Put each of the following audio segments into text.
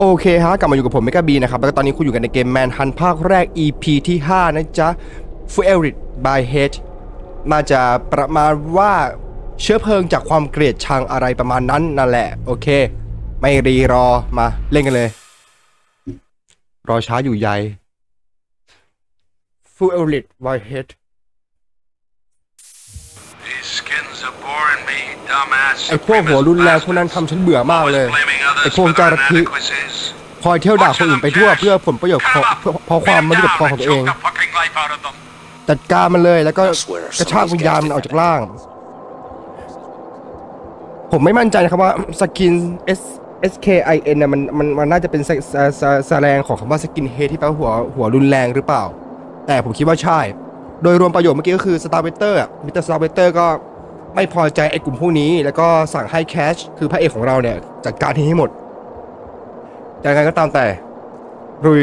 โอเคฮะกลับมาอยู่กับผมเมกาบีนะครับ แล้วก็ตอนนี้คุณอยู่กันในเกมแมนฮันภาคแรก EP ที่ 5 นะจ๊ะ f u e l i t by H มาจะประมาณว่าเชื้อเพลิงจากความเกลียดชังอะไรประมาณนั้นนั่นแหละ โอเค ไม่รีรอมาเล่นกันเลย รอช้าอยู่ใย f u e l i t by H These skins are boring me, dumbass ไอ้พวกหัวรุนแรงพวกนั้นทำฉันเบื่อมากเลย ไอ้พวกเจ้าลัทธิคอยเที่ยวด่าคนอื่นไปทั่วเพื่อผลประโยชน์ของเพื่อเพราะความไม่รู้จักพอของตัวเอง จัดการมันเลยแล้วก็กระชากวิญญาณมันออกจากร่าง ผมไม่มั่นใจนะครับว่าสกิน S S K I N เนี่ยมันมันมันน่าจะเป็นแสแสแสแสแรงของคำว่าสกินเฮดที่แปลว่าหัวหัวรุนแรงหรือเปล่า แต่ผมคิดว่าใช่ โดยรวมประโยชน์เมื่อกี้ก็คือสตาร์เวเตอร์มิสเตอร์สตาร์เวเตอร์ก็ ไม่พอใจไอ้กลุ่มพวกนี้ แล้วก็สั่งให้แคชคือพระเอกของเราเนี่ยจัดการที่ให้หมดแต่ยังไงก็ตามแต่ลุย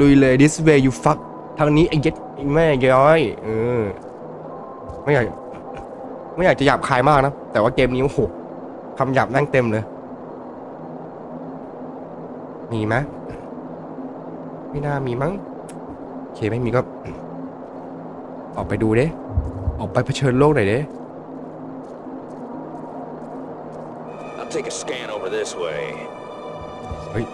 ลุยเลย this way you fuck ทางนี้ไอ้เย็ดไอ้แม่ย้อยเออไม่อยากไม่อยากจะหยาบคายมากนะ แต่ว่าเกมนี้โอ้โหคำหยาบแม่งเต็มเลย มีไหมไม่น่ามีมั้งโอเคไม่มีก็ ออกไปดูเด้ ออกไปเผชิญโลกหน่อยเด้ I'll take a scan over this way. เฮ้ย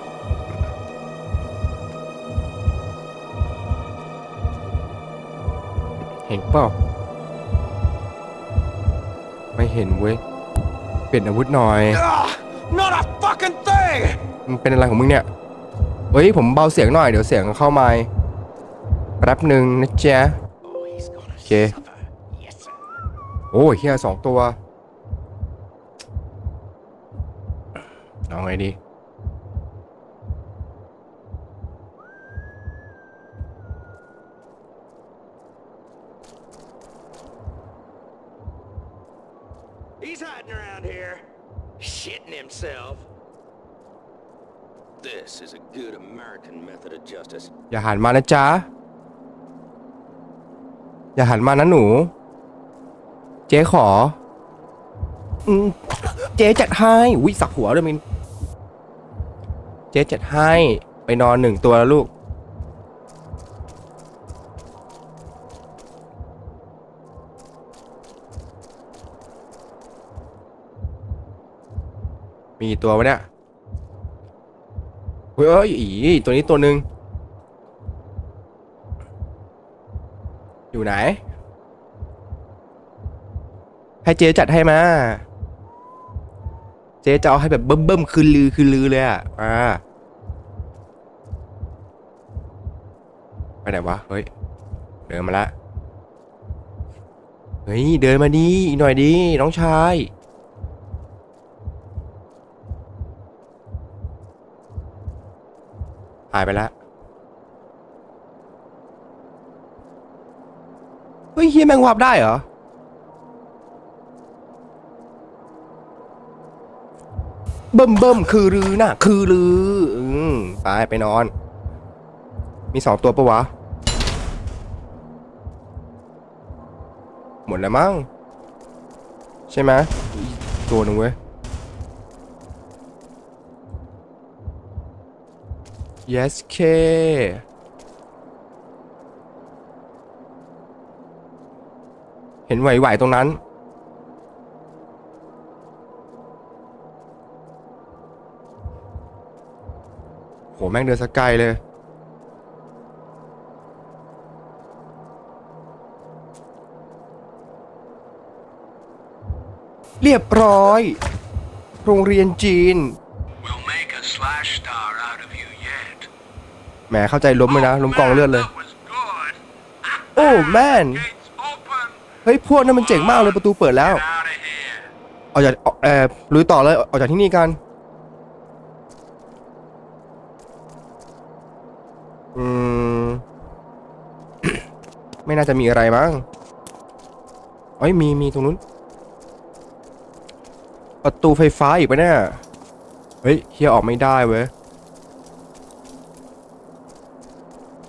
เห็นเปล่า ไม่เห็นเว้ย เปลี่ยนอาวุธหน่อย Ah, not a fucking thing! มึงเป็นอะไรของมึงเนี่ย เฮ้ย ผมเบาเสียงหน่อย เดี๋ยวเสียงเข้ามาแป๊บหนึ่งนะจ๊ะ Oh, he's gonna Okay. suffer. Yes, sir. โอ้ยเฮียสองตัวเอาไงดี He's hiding around here, shitting himself. This is a good American method of justice. อย่าหันมานะจ๊ะ อย่าหันมานะหนู เจ๊ขอ อืมเจ๊จัดให้อุ้ยสักหัวด้วยมิน เจ๊จัดให้ ไปนอนหนึ่งตัวแล้วลูก มีกี่ตัววะเนี่ยเฮ้ยเอ้ยอีตัวนี้ตัวหนึ่งอยู่ไหน ให้เจ๊จัดให้มา เจ๊จะเอาให้แบบเบิ่มเบิ่มๆคือลือคือลือเลยอะอ่าไปไหนวะ เฮ้ย เดินมาละ เฮ้ย เดินมาดีอีกหน่อยดีน้องชาย หายไปแล้วเฮ้ยเฮียแมงวับได้เหรอ เบิ่มเบิ่มคือรือน่ะคือรืออืมไปไปนอน มีสองตัวปะวะ หมดแล้วมั้งใช่ไหมตัวหนึ่งเว้ย yes k เห็นไหวๆตรงนั้น แม่งเดินสกไกลเลย เรียบร้อย โรงเรียนจีน We'll make a slash star out of you yet. แหมเข้าใจล้มเลยนะ ล้มกองเลือดเลย That was good. โอ้แม่น Gates open. เฮ้ย พวกนั้นมันเจ๋งมากเลยประตูเปิดแล้ว Get out of here. ออกจากเอ่อลุยต่อเลย ออกจากที่นี่กัน ไม่น่าจะมีอะไรมั้งเอ้ยมีมีตรงนู้น ประตูไฟฟ้าอีกปะเนี่ย เฮ้ยเฮียออกไม่ได้เว้ย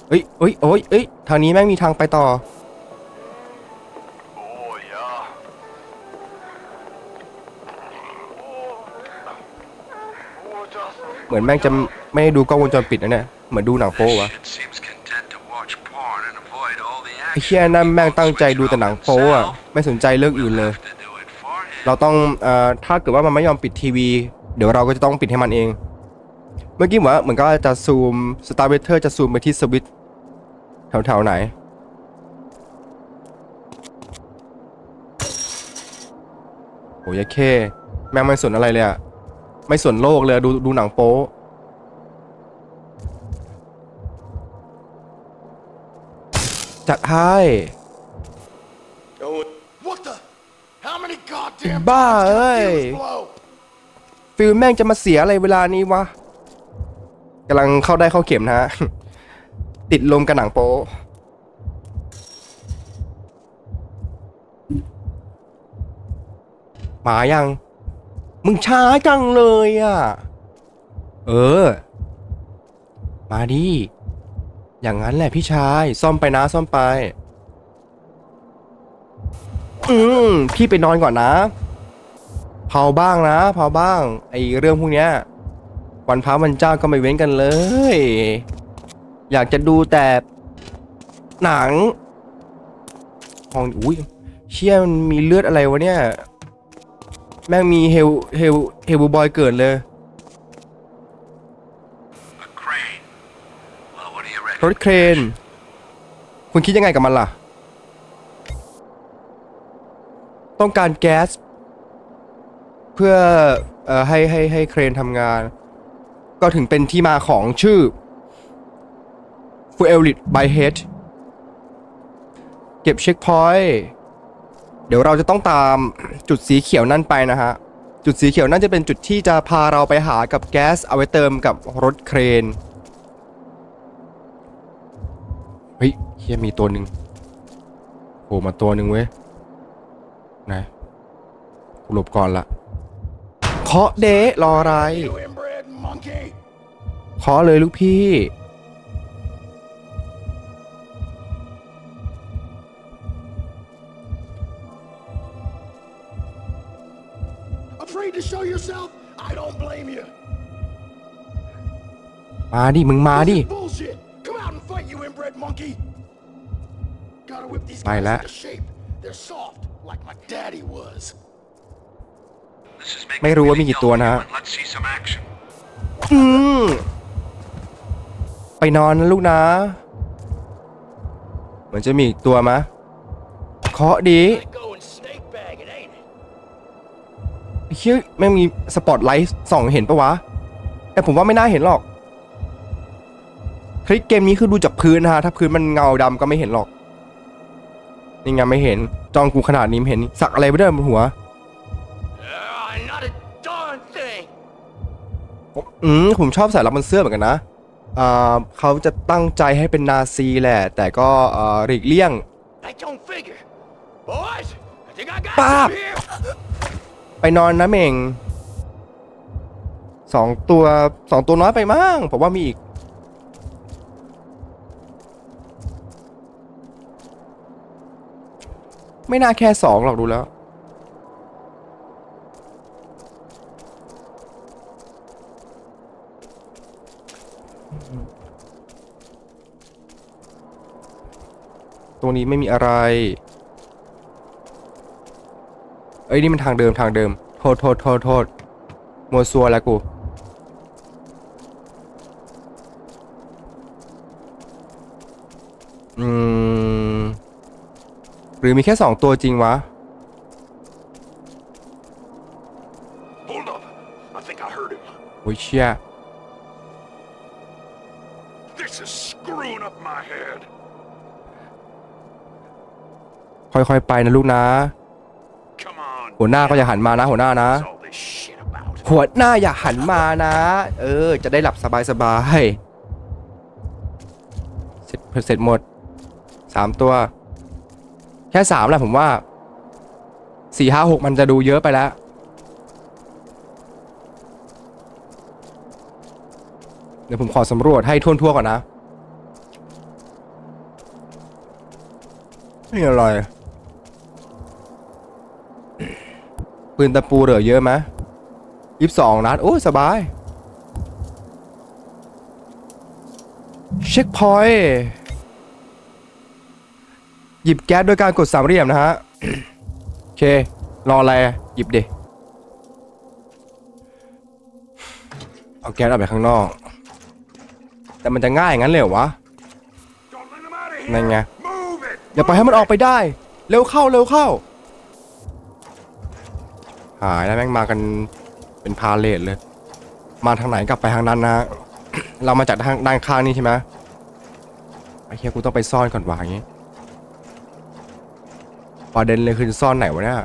เฮ้ยเฮ้ยโอ้ยเอ้ยทางนี้แม่งมีทางไปต่อ เหมือนแม่งจะไม่ได้ดูกล้องวงจรปิดนะเนี่ย เหมือนดูหนังโป๊วะ Shit seems content to watch porn and avoid all the ไอ้เชี่ยนั่นแม่งตั้งใจดูแต่หนังโป๊อะไม่สนใจเรื่องอื่นเลย เราต้องเอ่อถ้าเกิดว่ามันไม่ยอมปิดทีวี เดี๋ยวเราก็จะต้องปิดให้มันเอง เมื่อกี้เหมือนว่าเหมือนก็จะซูมสตาร์เวเทอร์จะซูมไปที่สวิตแถวๆไหนโอ้ยเคแม่งไม่สนอะไรเลยอะไม่สนโลกเลยดูดูหนังโป๊ จัดให้ What the? How many goddamn Ba times can a ơi. fuse blow? ฟิลแม่งจะมาเสียอะไรเวลานี้วะกำลังเข้าได้เข้าเข็มนะฮะ ติดลมกับหนังโป๊มายัง มึงช้าจังเลยอะ เออ มาดิ อย่างนั้นแหละพี่ชาย ซ่อมไปนะซ่อมไป อืมพี่ไปนอนก่อนนะ เผาบ้างนะเผาบ้าง ไอเรื่องพวกเนี้ย วันพระวันเจ้าก็ไม่เว้นกันเลย อยากจะดูแต่หนังห้องอุ้ยเชี่ยมันมีเลือดอะไรวะเนี่ย แม่งมีเฮลเฮลเฮลบูบอยเกิดเลย A crane. Well, what do you รถเครน คุณคิดยังไงกับมันล่ะ ต้องการแก๊ส เพื่อออให้ให้ให้เครนทำงาน ก็ถึงเป็นที่มาของชื่อ f u e l i t by Head เก็บเช็คพอยต์เดี๋ยวเราจะต้องตามจุดสีเขียวนั่นไปนะฮะ จุดสีเขียวนั่นจะเป็นจุดที่จะพาเราไปหากับแก๊สเอาไว้เติมกับรถเครน เฮ้ยเฮียมีตัวหนึ่งโผล่มาตัวหนึ่งเว้ยไหนกูหลบก่อนละเคาะเดะรออะไร You inbred monkey! เคาะเลยลูกพี่ Afraid to show yourself? I don't blame you. มาดิ มึงมาดิ This is bullshit. Come out and fight, you inbred monkey. Gotta whip these Mày guys lá. into shape. They're soft, like my daddy was. This is making ไม่รู้ว่ามี me กี่ตัวนะ dull. Let's see some action. อืมไปนอนนะลูกนะเหมือนจะมีอีกตัวมะเคาะดี Go and snake bag it, ain't it? ไอ้เฮ้ยแม่งมีสปอตไลท์ส่องเห็นปะวะ แต่ผมว่าไม่น่าเห็นหรอก คลิกเกมนี้คือดูจากพื้นนะฮะ ถ้าพื้นมันเงาดำก็ไม่เห็นหรอก นี่ไงไม่เห็นจองกูขนาดนี้ไม่เห็นสักอะไรไปด้วยบนหัวอืมผมชอบใส่รับบนเสื้อเหมือนกันนะอ่าเขาจะตั้งใจให้เป็นนาซีแหละ แต่ก็อ่อหลีกเลี่ยง That don't figure. Boys, I think I got Bob. some here. ไปนอนนะเมงสองตัวสองตัวน้อยไปมั้งผมว่ามีอีก ไม่น่าแค่สองหรอกดูแล้วตัวนี้ไม่มีอะไร เอ้ยนี่มันทางเดิมทางเดิม โทษโทษโทษโทษมัวซัวแล้วกู หรือมีแค่สองตัวจริงวะ Hold up. I think I heard him. โอ้ยเชี่ย This is screwing up my head. ค่อยๆไปนะลูกนะ Come on. หัวหน้าก็อย่าหันมานะ หัวหน้านะ What's all this shit about? หัวหน้าอย่าหันมานะ เออ จะได้หลับสบายๆเสร็จเสร็จหมดสามตัว แค่สามแหละผมว่าสี่ห้าหกมันจะดูเยอะไปแล้ว เดี๋ยวผมขอสำรวจให้ทั่วๆก่อนนะนี่อะไรปืนตะปูเหลือเยอะไหมยี่สิบสองนัด โอ้สบาย เช็คพอยต์ หยิบแก๊สโดยการกดสามเหลี่ยมนะฮะ โอเค รออะไรหยิบดิ เอาแก๊สออกไปข้างนอก แต่มันจะง่ายอย่างนั้นเลยเหรอวะ นั่นไงอย่าปล่อยให้มันออกไปได้ เร็วเข้าเร็วเข้า หายแล้วแม่งมากันเป็นพาเลทเลย มาทางไหนกลับไปทางนั้นนะ เรามาจากทางด้านข้างนี่ใช่ไหมไอ้เฮียกูต้องไปซ่อนก่อนวะอย่างงี้ ประเด็นเลยคือซ่อนไหนวะเนี่ย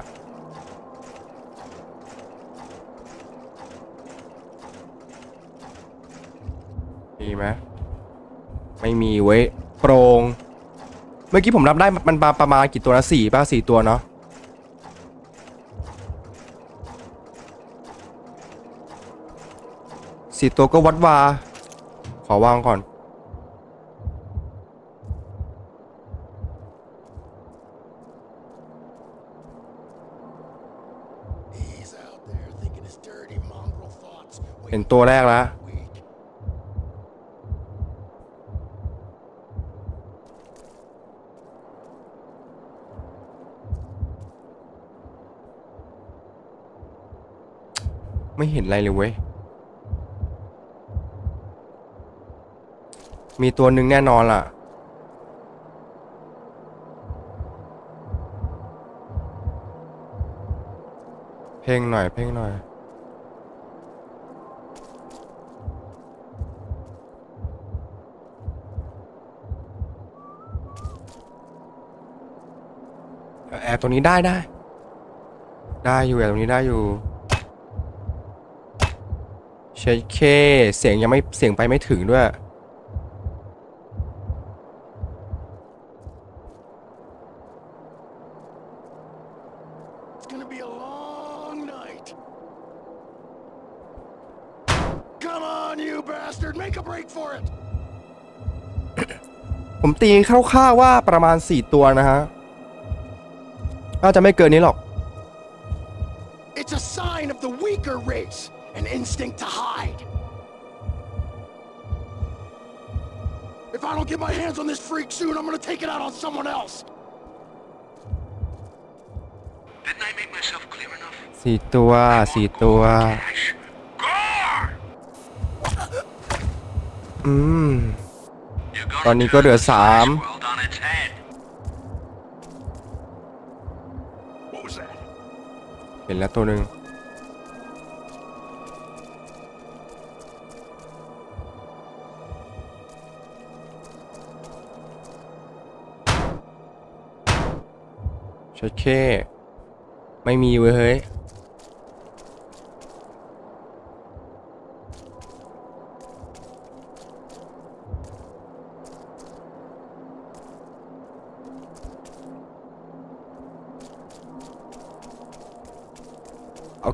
มีไหมไม่มีเว้ยโปร่งเมื่อกี้ผมนับได้มันมาประมาณกี่ตัวนะสี่ป่ะสี่ตัวเนาะสี่ตัวก็วัดวา ขอวางก่อน ห็นตัวแรกแล้ว ไม่เห็นอะไรเลยเว้ย มีตัวหนึ่งแน่นอนล่ะเพ่งหน่อย เพ่งหน่อย แอบตรงนี้ได้ได้ ได้อยู่แอบตรงนี้ได้อยู่เชดเคเสียงยังไม่เสียงไปไม่ถึงด้วย It's gonna be a long night. Come on, you bastard! Make a break for it! ผมตีคร่าวๆว่าประมาณ 4 ตัวนะฮะ น่าจะไม่เกินนี้หรอก It's a sign of the weaker race, an instinct to hide. If I don't get my hands on this freak soon, I'm gonna take it out on someone else. Didn't I make myself clear enough? 4ตัว4ตัว Ash. Gore! อืม You're gonna ตอนนี้ก็เหลือ turn this 3 เห็นแล้วตัวหนึ่งเชดเคไม่มีเว้ยเฮ้ย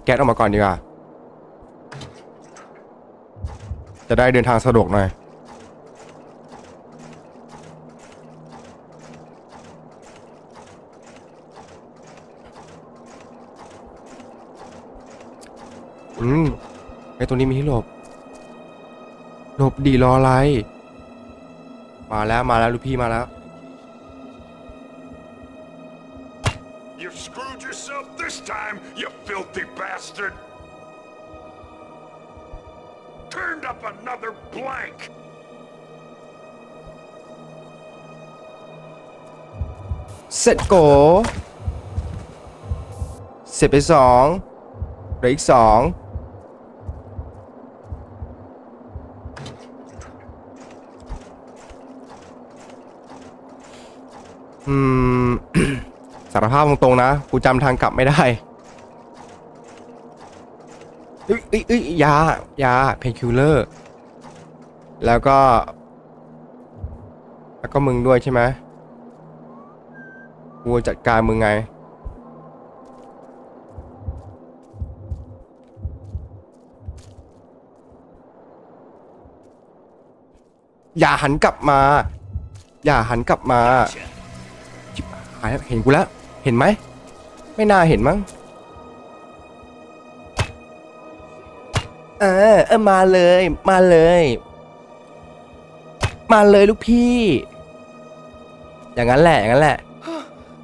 แก๊สออกมาก่อนดีกว่าจะได้เดินทางสะดวกหน่อย อืม ไอตัวนี้มีที่หลบ หลบดีรออะไร มาแล้วมาแล้วลูกพี่มาแล้ว time, you filthy bastard! Turned up another blank! เสร็จโก เสร็จไปสองเหลืออีกสอง อืม สารภาพตรงๆนะ กูจำทางกลับไม่ได้เอ้ยเอ้ยเอ้ยยายาเพนคิลเลอร์ แล้วก็ แล้วก็มึงด้วยใช่ไหมกูจัดการมึงไง อย่าหันกลับมา อย่าหันกลับมา หายแล้วเห็นกูแล้ว เห็นไหม ไม่น่าเห็นมั้ง เออ เออมาเลย มาเลยมมาเลยลูกพี่ อย่างนั้นแหละ อย่างนั้นแหละ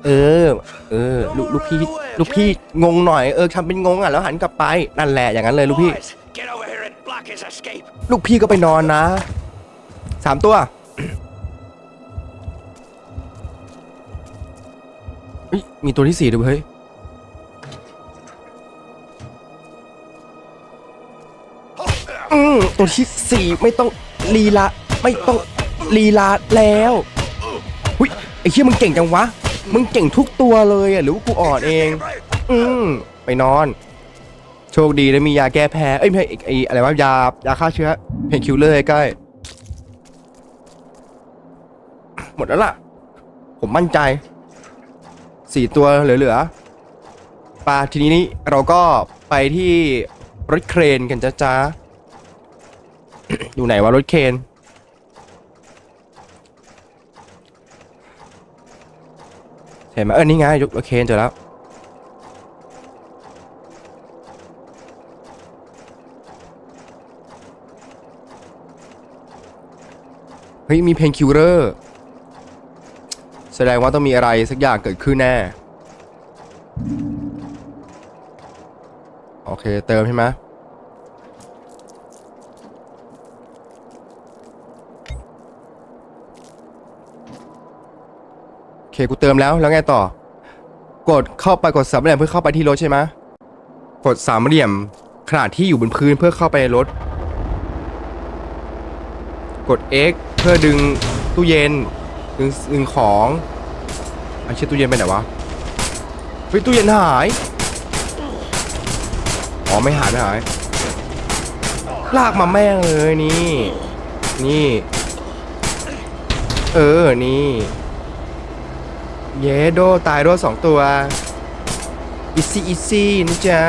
เออ เออ ลูกลูกพี่ ลูกพี่งงหน่อย เออทำเป็นงงอะ แล้วหันกลับไป นั่นแหละ อย่างนั้นเลยลูกพี่ Boys, get over here and block his escape. ลูกพี่ก็ไปนอนนะ สามตัว เฮ้ยมีตัวที่สี่ด้วยเฮ้ยอืมตัวที่สี่ไม่ต้องลีลาไม่ต้องลีลาแล้วหุยไอ้เชี่ยมึงเก่งจังวะ มึงเก่งทุกตัวเลยอะหรือว่ากูอ่อนเอง อืมไปนอน โชคดีนะมียาแก้แพ้เอ้ยไม่ใช่ไอ้ไอ้อะไรวะยายาฆ่าเชื้อเพนคิลเลอร์ใกล้หมดแล้วล่ะ ผมมั่นใจ สี่ตัวเหลือๆปลาทีนี้นี่เราก็ไปที่รถเครนกันจ้าจ้าอยู่ไหนวะรถเครนเห็นไหมเออนี่ไงยกรถเครนเจอแล้วเฮ้ยมีเพนคิวเลอร์ แสดงว่าต้องมีอะไรสักอย่างเกิดขึ้นแน่ โอเค เติมใช่ไหมโอเค กูเติมแล้วแล้วไงต่อ กดเข้าไปกดสามเหลี่ยมเพื่อเข้าไปที่รถใช่ไหมกดสามเหลี่ยมขนาดที่อยู่บนพื้นเพื่อเข้าไปในรถ กด X เพื่อดึงตู้เย็น ดึงดึงของไอ้เชี่ยตู้เย็นไปไหนวะเฮ้ยตู้เย็นหายอ๋อไม่หายไม่หายลากมาแม่งเลยนี่ นี่ เออนี่ เยโดตายโดสองตัวอีซี่อีซี่นะจ๊ะ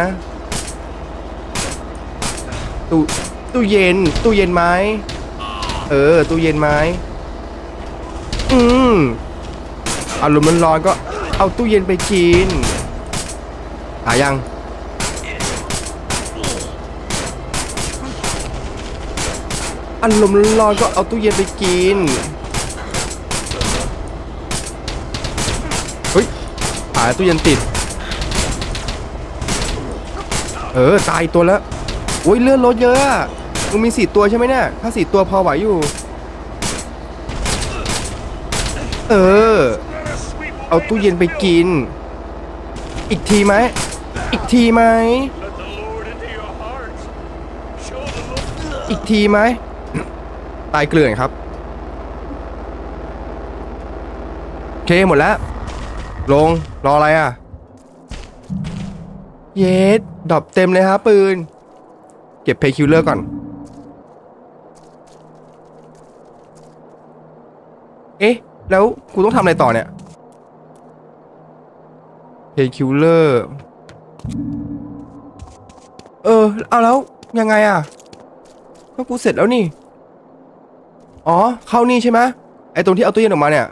ตู้ตู้เย็นตู้เย็นไหมเออตู้เย็นไหม อารมณ์มันร้อนก็เอาตู้เย็นไปกินหายังอารมณ์ร้อนก็เอาตู้เย็นไปกิน เฮ้ยหายตู้เย็นติด เออ ตายตัวแล้วโอ้ยเลื่อนรถเยอะอะมึงมีสี่ตัวใช่ไหมเนี่ย ถ้าสี่ตัวพอไหวอยู่ เออ เอาตู้เย็นไปกิน อีกทีไหม อีกทีไหม อีกทีไหม ตายเกลื่อนครับ โอเคหมดแล้ว ลง รออะไรอะ เยสดอปเต็มเลยฮะปืน เก็บเพย์คิวเลอร์ก่อน เอ๊ะ แล้วกูต้องทำอะไรต่อเนี่ยเพคิวเลอร์เออ เอาแล้ว ยังไงอะก็กูเสร็จแล้วนี่ อ๋อ เข้านี่ใช่ไหมไอ้ตรงที่เอาตู้เย็นออกมาเนี่ย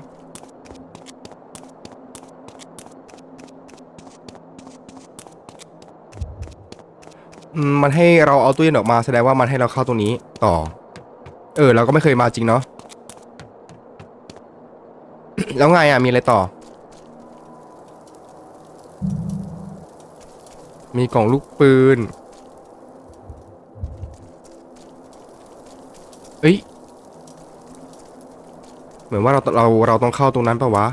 มันให้เราเอาตู้เย็นออกมาแสดงว่ามันให้เราเข้าตรงนี้ต่อ เออ เราก็ไม่เคยมาจริงเนาะ แล้วไงอะ มีอะไรต่อ มีกล่องลูกปืน เอ้ย เหมือนว่าเราเราเราต้องเข้าตรงนั้นปะวะ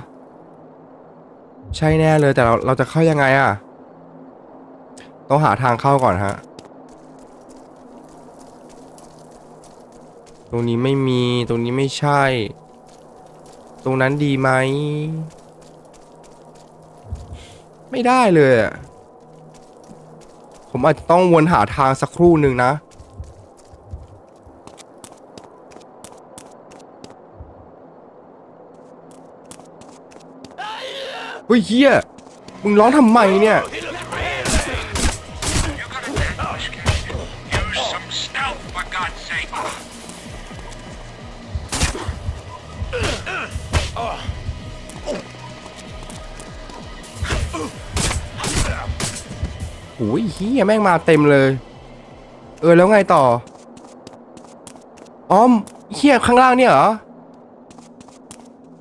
ใช่แน่เลยแต่เราเราจะเข้ายังไงอะ ต้องหาทางเข้าก่อนฮะตรงนี้ไม่มี ตรงนี้ไม่ใช่ ตรงนั้นดีไหม ไม่ได้เลยอะผมอาจจะต้องวนหาทางสักครู่หนึ่งนะ เฮ้ยเฮียมึงร้องทำไมเนี่ย โอ้ยเฮียแม่งมาเต็มเลย เออแล้วไงต่ออ้อมเฮียข้างล่างเนี่ยเหรอ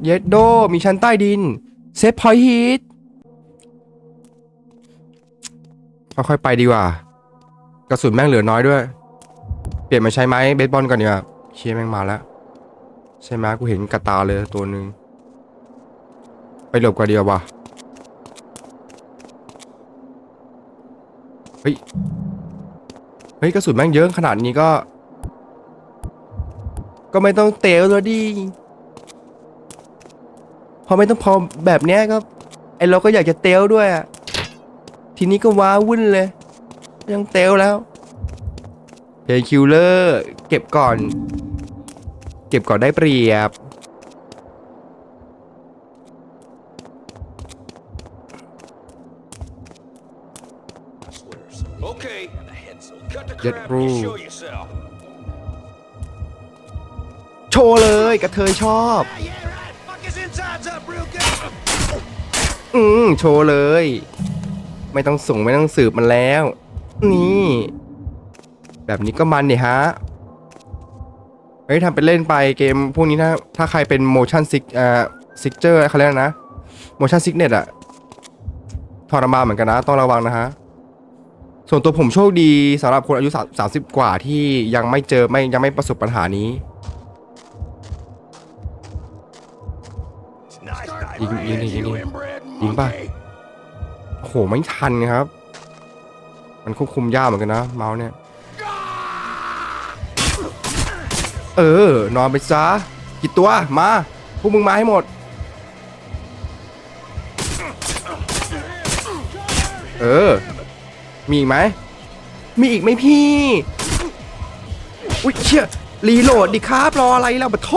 เยดโด มีชั้นใต้ดิน เซฟพอยต์ฮีทค่อยๆไปดีกว่า กระสุนแม่งเหลือน้อยด้วย เปลี่ยนมาใช้ไม้เบสบอลก่อนดีกว่าเชี่ยแม่งมาแล้ว ใช่ไหมกูเห็นกระตาเลยตัวหนึ่งไปหลบกว่าเดียวว่ะ เฮ้ย เฮ้ยกระสุนแม่งเยอะขนาดนี้ก็ ก็ไม่ต้องเตะแล้วดิ พอไม่ต้องพอแบบเนี้ยก็ไอเราก็อยากจะเตลด้วยอะทีนี้ก็ว้าวุ่นเลย ยังเตลแล้วเพย์คิวเลอร์เก็บก่อน เก็บก่อนได้เปรียบ cut the Get crap and through. you show yourself. โชว์เลยกระเทยชอบ Yeah, right. Fuck his insides up real good. อืมโชว์เลย ไม่ต้องส่งไม่ต้องสืบมันแล้ว นี่ แบบนี้ก็มันเนี่ยฮะเฮ้ยทำเป็นเล่นไปเกมพวกนี้ถ้าถ้าใครเป็น motion sick อ่า signature เขาเรียกอะไรนะ motion sickness อะทรมานเหมือนกันนะ ต้องระวังนะฮะ ส่วนตัวผมโชคดีสำหรับคนอายุ 30 กว่าที่ยังไม่เจอไม่ยังไม่ประสบปัญหานี้ Nice, nice. You can- you can- you You can- inbred you can buy. monkey. โอ้โห ไม่ทันครับ มันควบคุมยากเหมือนกันนะ เมาส์เนี่ย เออ นอนไปซะกี่ตัว มา พวกมึงมาให้หมด เออ มีอีกไหม มีอีกไหมพี่ อุ้ยเชี่ยรีโหลดดิครับรออะไรแล้วบะโท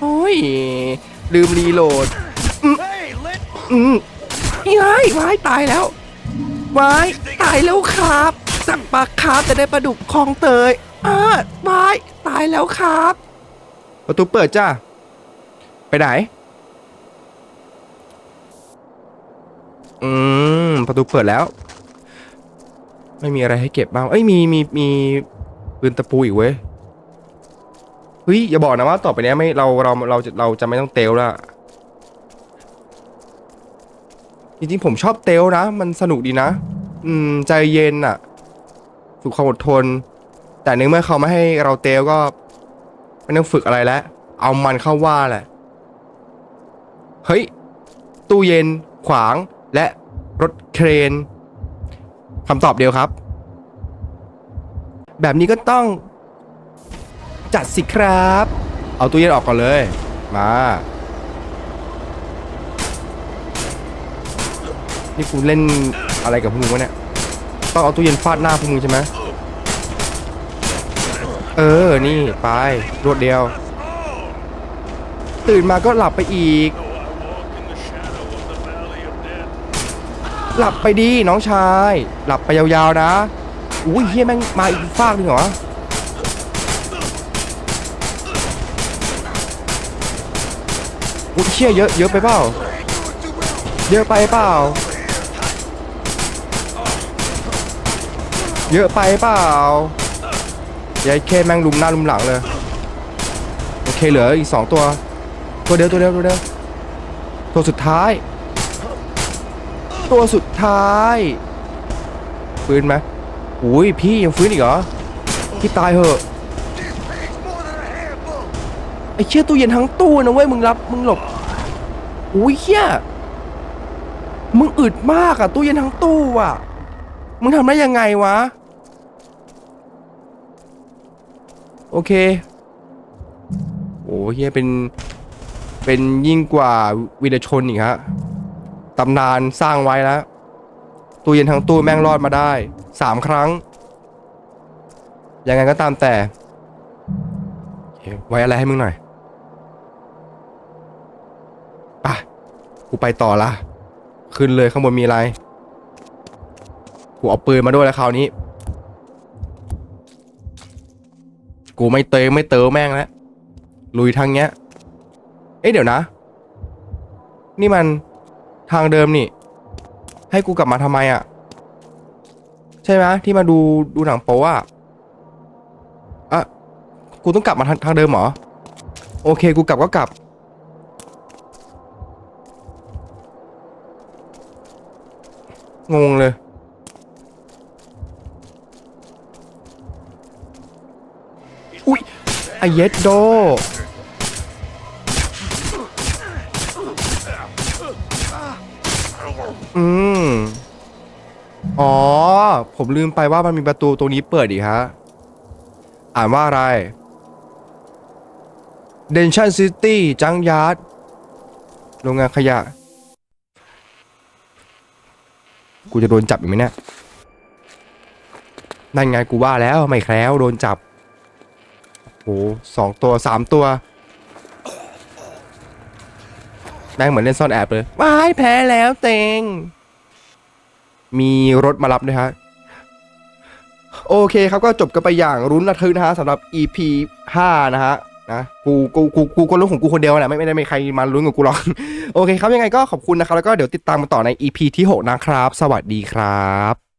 โอ้ย ลืมรีโหลด อืมนี่ไงวายตายแล้ววายตายแล้วครับ สั่งปลาครับจะได้ปลาดุกคลองเตยอ่าวายตายแล้วครับ ประตูเปิดจ้าไปไหน อืม ประตูเปิดแล้ว ไม่มีอะไรให้เก็บบ้างเอ้ยมีมีมีปืนตะปูอีกเว้ยเฮ้ยอย่าบอกนะว่าต่อไปนี้ไม่เราเราเราจะเราจะไม่ต้องเตลแล้วจริงๆผมชอบเตลนะ มันสนุกดีนะ อืมใจเย็นอะฝึกความอดทน แต่ในเมื่อเขาไม่ให้เราเตลก็ไม่ต้องฝึกอะไรแล้ว เอามันเข้าว่าแหละเฮ้ยตู้เย็นขวางและรถเครน คำตอบเดียวครับ แบบนี้ก็ต้อง จัดสิครับ เอาตู้เย็นออกก่อนเลย มานี่กูเล่นอะไรกับพวกมึงวะเนี่ย ต้องเอาตู้เย็นฟาดหน้าพวกมึงใช่ไหมเออ นี่ ไป รวดเดียว ตื่นมาก็หลับไปอีก หลับไปดีน้องชาย หลับไปยาวๆนะ อุ้ยเฮียแม่งมาอีกฟากหนึงเหรออุ้ยเชี่ยเยอะเยอะไปเปล่า เยอะไปเปล่า เยอะไปเปล่ายายเคแม่งลุมหน้าลุมหลังเลย โอเคเหลืออีกสองตัว ตัวเดียวตัวเดียวตัวเดียวตัวสุดท้าย ตัวสุดท้ายฟื้นไหมอุ้ยพี่ยังฟื้นอีกเหรอพี่ตายเหอะไอเชี่ยตู้เย็นทั้งตู้นะเว้ยมึงรับมึงหลบอุ้ยเชี่ยมึงอึดมากอะตู้เย็นทั้งตู้อะมึงทำได้ยังไงวะ โอเคโอ้เฮียเป็นเป็นยิ่งกว่าวีรชนอีกฮะ ตำนานสร้างไว้แล้ว ตู้เย็นทั้งตู้แม่งรอดมาได้สามครั้ง ยังไงก็ตามแต่ ไว้อะไรให้มึงหน่อยปะกูไปต่อละ ขึ้นเลยข้างบนมีอะไร กูเอาปืนมาด้วยแล้วคราวนี้ กูไม่เตยไม่เติมแม่งแล้วลุยทางเนี้ย เอ๊ะเดี๋ยวนะ นี่มัน ทางเดิมนี่ ให้กูกลับมาทำไมอะ่ะ ใช่ไหมที่มาดูดูหนังโป๊ะอะอะกูต้องกลับมาทางเดิมเหรอ โอเค กูกลับก็กลับ งงเลย อุ๊ยไอเย็ดโด อืม อ๋อ ผมลืมไปว่ามันมีประตูตรงนี้เปิดอีกฮะ อ่านว่าอะไร เดนชันซิตี้จังยาร์ดโรงงานขยะ กูจะโดนจับอีกไหมเนี่ย นั่นไงกูว่าแล้วไม่แคล้วโดนจับ โอ้โหสองตัวสามตัว แม่งเหมือนเล่นซ่อนแอบเลยว้ายแพ้แล้วเตงมีรถมารับด้วยฮะ โอเคครับก็จบกันไปอย่างรุนระทึกนะฮะสำหรับ EP 5 นะฮะนะกูกูกูกูก็รู้ของกูคนเดียวแหละไม่ไม่ได้มีใครมาลุ้นกับกูหรอกโอเคครับยังไงก็ขอบคุณนะครับแล้วก็เดี๋ยวติดตามมาต่อใน EP ที่ 6 นะครับ สวัสดีครับ